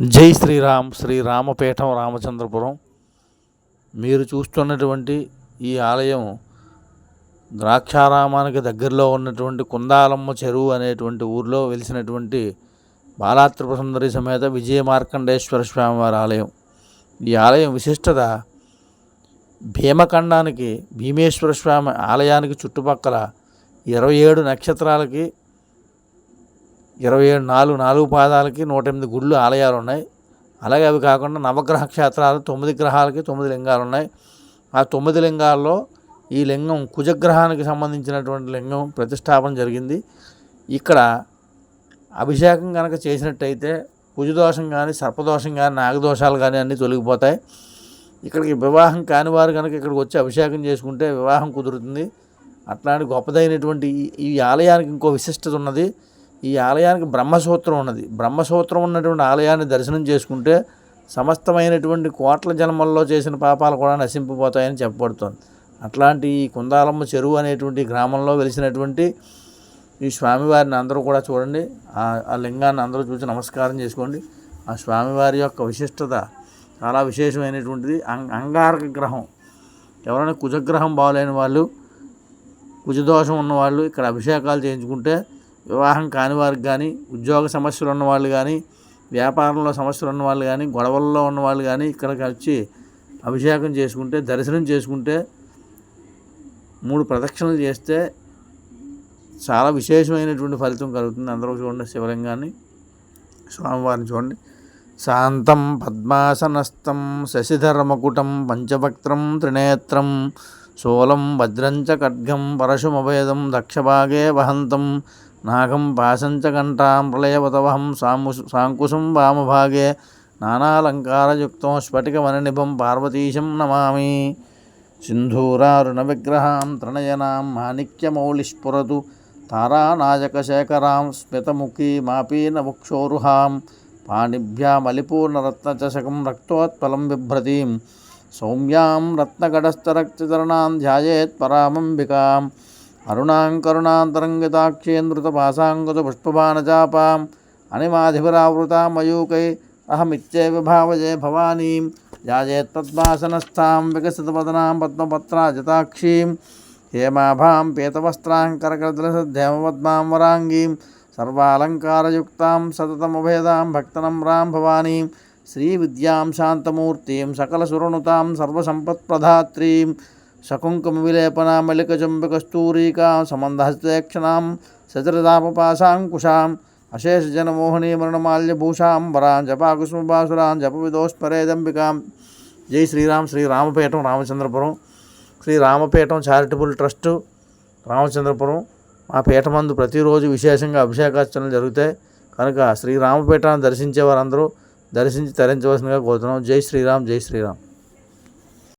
జై శ్రీరామ్ శ్రీ రామపీఠం రామచంద్రపురం. మీరు చూస్తున్నటువంటి ఈ ఆలయం ద్రాక్షారామానికి దగ్గరలో ఉన్నటువంటి కుందాలమ్మ చెరువు అనేటువంటి ఊరిలో వెలిసినటువంటి బాలాత్రిపుర సుందరి సమేత విజయ మార్కండేశ్వర స్వామివారి ఆలయం. ఈ ఆలయం విశిష్టత భీమఖండానికి భీమేశ్వర స్వామి ఆలయానికి చుట్టుపక్కల ఇరవై ఏడు నక్షత్రాలకి ఇరవై ఏడు నాలుగు నాలుగు పాదాలకి నూట ఎనిమిది గుళ్ళు ఆలయాలు ఉన్నాయి. అలాగే అవి కాకుండా నవగ్రహ క్షేత్రాలు తొమ్మిది గ్రహాలకి తొమ్మిది లింగాలు ఉన్నాయి. ఆ తొమ్మిది లింగాల్లో ఈ లింగం కుజగ్రహానికి సంబంధించినటువంటి లింగం ప్రతిష్టాపన జరిగింది. ఇక్కడ అభిషేకం కనుక చేసినట్టయితే కుజదోషం కానీ సర్పదోషం కానీ నాగదోషాలు కానీ అన్నీ తొలగిపోతాయి. ఇక్కడికి వివాహం కాని వారు కనుక ఇక్కడికి వచ్చి అభిషేకం చేసుకుంటే వివాహం కుదురుతుంది. అట్లాంటి గొప్పదైనటువంటి ఈ- ఈ ఆలయానికి ఇంకో విశిష్టత ఉన్నది. ఈ ఆలయానికి బ్రహ్మసూత్రం ఉన్నది. బ్రహ్మసూత్రం ఉన్నటువంటి ఆలయాన్ని దర్శనం చేసుకుంటే సమస్తమైనటువంటి కోట్ల జన్మల్లో చేసిన పాపాలు కూడా నశింపబోతాయని చెప్పబడుతోంది. అట్లాంటి ఈ కుందాలమ్మ చెరువు అనేటువంటి గ్రామంలో వెలిసినటువంటి ఈ స్వామివారిని అందరూ కూడా చూడండి. ఆ- ఆ లింగాన్ని అందరూ చూసి నమస్కారం చేసుకోండి. ఆ స్వామివారి యొక్క విశిష్టత చాలా విశేషమైనటువంటిది. అంగ అంగారక గ్రహం. ఎవరైనా కుజగ్రహం బాగలేని వాళ్ళు కుజదోషం ఉన్నవాళ్ళు ఇక్కడ అభిషేకాలు చేయించుకుంటే వివాహం కాని వారికి కానీ ఉద్యోగ సమస్యలు ఉన్న వాళ్ళు కానీ వ్యాపారంలో సమస్యలు ఉన్న వాళ్ళు కానీ గొడవల్లో ఉన్నవాళ్ళు కానీ ఇక్కడికి వచ్చి అభిషేకం చేసుకుంటే దర్శనం చేసుకుంటే మూడు ప్రదక్షిణలు చేస్తే చాలా విశేషమైనటువంటి ఫలితం కలుగుతుంది. అందరూ చూడండి శివలింగాన్ని. స్వామివారిని చూడండి. శాంతం పద్మాసనస్థం శశిధర్మకుటం పంచభక్త్రం త్రినేత్రం శూలం భద్రంచ ఖడ్గం పరశుమభేదం దక్షభాగే వహంతం నాగం పాశం చ కంఠాం ప్రళయవతవహం సాము సాంకుశం వామభాగే నానాలంకారయుక్తం స్ఫటికమణినిభం పార్వతీశం నమామి. సింధూరారుణ విగ్రహాం త్రణయనాం మాణిక్యమౌళిస్ఫురతు తారానాయకశేఖరాం స్మితముఖీ మాపీన ముక్షోరుహాం పాణిభ్యామలిపూర్ణరత్నచషకం రక్తోత్పలం బిభ్రతీం సౌమ్యాం రత్నగడస్థరక్తచరణాం ధ్యాయేత్ अरुणाङ्करुणान्तरङ्गिताक्षेन्द्रुतपासाङ्कुतपुष्पबाणचापाम् अनिमाधिपरावृतां मयूकै अहमित्येव भावये भवानीं विकसित पदना पद्मताक्षी हेमाभां पीतवस्त्राङ्करकरदलसद्धेमपद्मां वराङ्गीं सर्वालङ्कारयुक्तां सततमुभेदां भक्तनम्रां भवानीं श्रीविद्यां शान्तमूर्तिं सकलसुरनुतां सर्वसम्पत्प्रधात्रीं భవానీం శ్రీవిద్యాం శాంతమూర్తిం సకలసురనుతాం సర్వసంపత్ప్రధాత్రీం శకుంకుమవిలేపనామలికచంబకస్తూరీకాం సమందహస్తేక్షణాం సచరదాపపాశాంకుశాం అశేషజనమోహనీమరణమాల్యభూషాం వరాం జపాకుసుమబాసురాం జపవిదోస్పరేదంబికాం జై శ్రీరామ్ శ్రీ రామపేటం రామచంద్రపురం శ్రీ రామపేటం చారిటబుల్ ట్రస్ట్ రామచంద్రపురం మా పీఠమందు ప్రతిరోజు విశేషంగా అభిషేకార్చనలు జరుగుతాయి. కనుక శ్రీరామపేటను దర్శించే వారందరూ దర్శించి తరించవలసిందిగా కోరుతున్నాం. జై శ్రీరామ్ జై శ్రీరామ్.